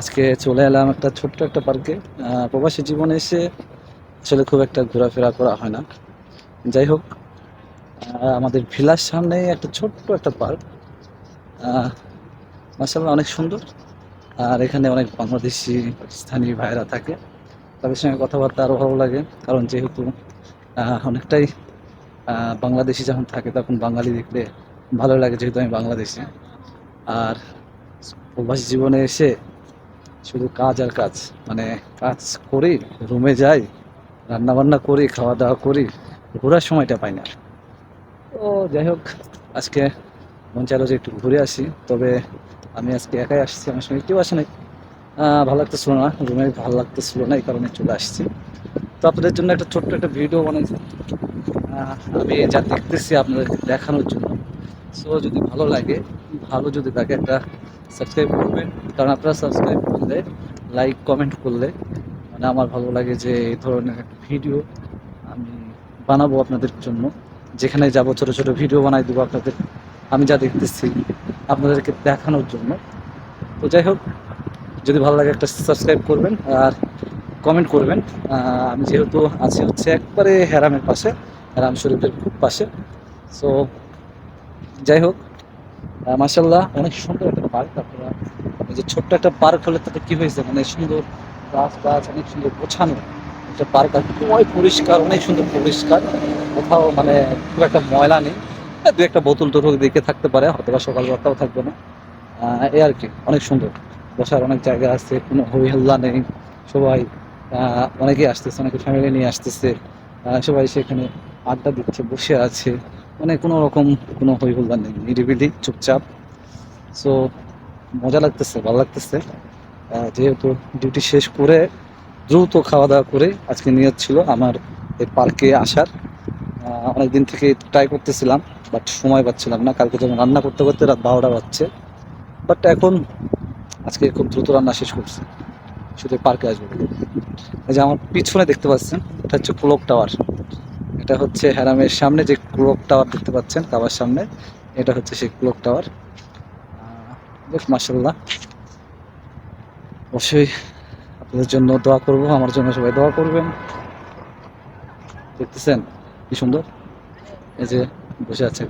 আজকে চলে এলাম একটা ছোট্ট একটা পার্কে। প্রবাসী জীবনে এসে আসলে খুব একটা ঘোরাফেরা করা হয় না। যাই হোক আমাদের ভিলার সামনে একটা ছোট্ট একটা পার্ক। মাসাল্লাহ অনেক সুন্দর। আর এখানে অনেক বাংলাদেশি স্থানীয় ভাইরা থাকে। তাদের সঙ্গে কথাবার্তা আরও ভালো লাগে। কারণ যেহেতু অনেকটাই বাংলাদেশি যখন থাকে, তখন বাঙালি দেখলে ভালো লাগে যেহেতু আমি বাংলাদেশি। আর প্রবাসী জীবনে এসে শুধু কাজ আর কাজ মানে কাজ করি, রুমে যাই রান্না বান্না করি খাওয়া দাওয়া করি, ঘোরার সময়টা পাই না। তো যাই হোক, আজকে মন চাইলো যে একটু ঘুরে আসি, তবে আমি আজকে একাই আসছি, আমার সঙ্গে কেউ আসে নাই। ভালো লাগতেছিল না, রুমে ভালো লাগতেছিল না, এই কারণে চলে আসছি। তো আপনাদের জন্য একটা ছোট্ট একটা ভিডিও বানাইছি। আমি যা দেখতেছি আপনাদেরকে দেখানোর জন্য। সো যদি ভালো লাগে, ভালো যদি লাগে একটা সাবস্ক্রাইব করবেন। কারণ আপনারা সাবস্ক্রাইব করলে লাইক কমেন্ট করলে মানে আমার ভালো লাগে যে এই ধরনের একটা ভিডিও আমি বানাবো আপনাদের জন্য। যেখানে যাব, ছোট ছোট ভিডিও বানাই দেবো আপনাদের। আমি যা দেখতেছি আপনাদেরকে দেখানোর জন্য। তো যাই হোক, যদি ভালো লাগে একটা সাবস্ক্রাইব করবেন আর কমেন্ট করবেন। আমি যেহেতু আছি হচ্ছে একবারে হেরামের পাশে, হেরাম শরীফের খুব পাশে। সো যাই হোক মাসাল্লাহ অনেক সুন্দর একটা পার্ক আপনারা। যে ছোট্ট একটা পার্ক হলে তাতে কি হয়েছে? মানে সুন্দর গাছ গাছ অনেক সুন্দর গোছানো। একটা পার্ক আর খুবই পরিষ্কার অনেক সুন্দর পরিষ্কার। কোথাও মানে খুব একটা ময়লা নেই। হ্যাঁ, দু একটা বোতল টোতল দিকে থাকতে পারে হয়তো বা সকালবেলাটাও থাকবে না। এই আর কি অনেক সুন্দর। বসার অনেক জায়গা আছে কোনো হই হল্লা নেই। সবাই অনেকেই আসতেছে অনেকে ফ্যামিলি নিয়ে আসতেছে। সবাই সেখানে আড্ডা দিচ্ছে বসে আছে। মানে কোনো রকম কোনো হই হল্লা নেই, নিরিবিলি, চুপচাপ। সো মজা লাগতেছে, ভালো লাগতেছে। যেহেতু ডিউটি শেষ করে দ্রুত খাওয়া দাওয়া করে আজকে নিয়ত ছিল আমার এই পার্কে আসার। অনেক দিন থেকে ট্রাই করতেছিলাম বাট সময় পাচ্ছিলাম না। কালকে যেমন রান্না করতে করতে রাত বারোটা বাজছে। বাট এখন আজকে খুব দ্রুত রান্না শেষ করছি। শুধু পার্কে আসব এই যে আমার পিছনে দেখতে পাচ্ছেন, এটা হচ্ছে ক্লক টাওয়ার এটা হচ্ছে হ্যারামের সামনে যে ক্লোক টাওয়ার দেখতে পাচ্ছেন কাবার সামনে। এটা হচ্ছে সেই ক্লোক টাওয়ার। বেশ মাসাল্লাহ অবশ্যই আপনাদের জন্য দোয়া করব, আমার জন্য সবাই দোয়া করবেন। দেখতেছেন? কি সুন্দর। এই যে বসে আছে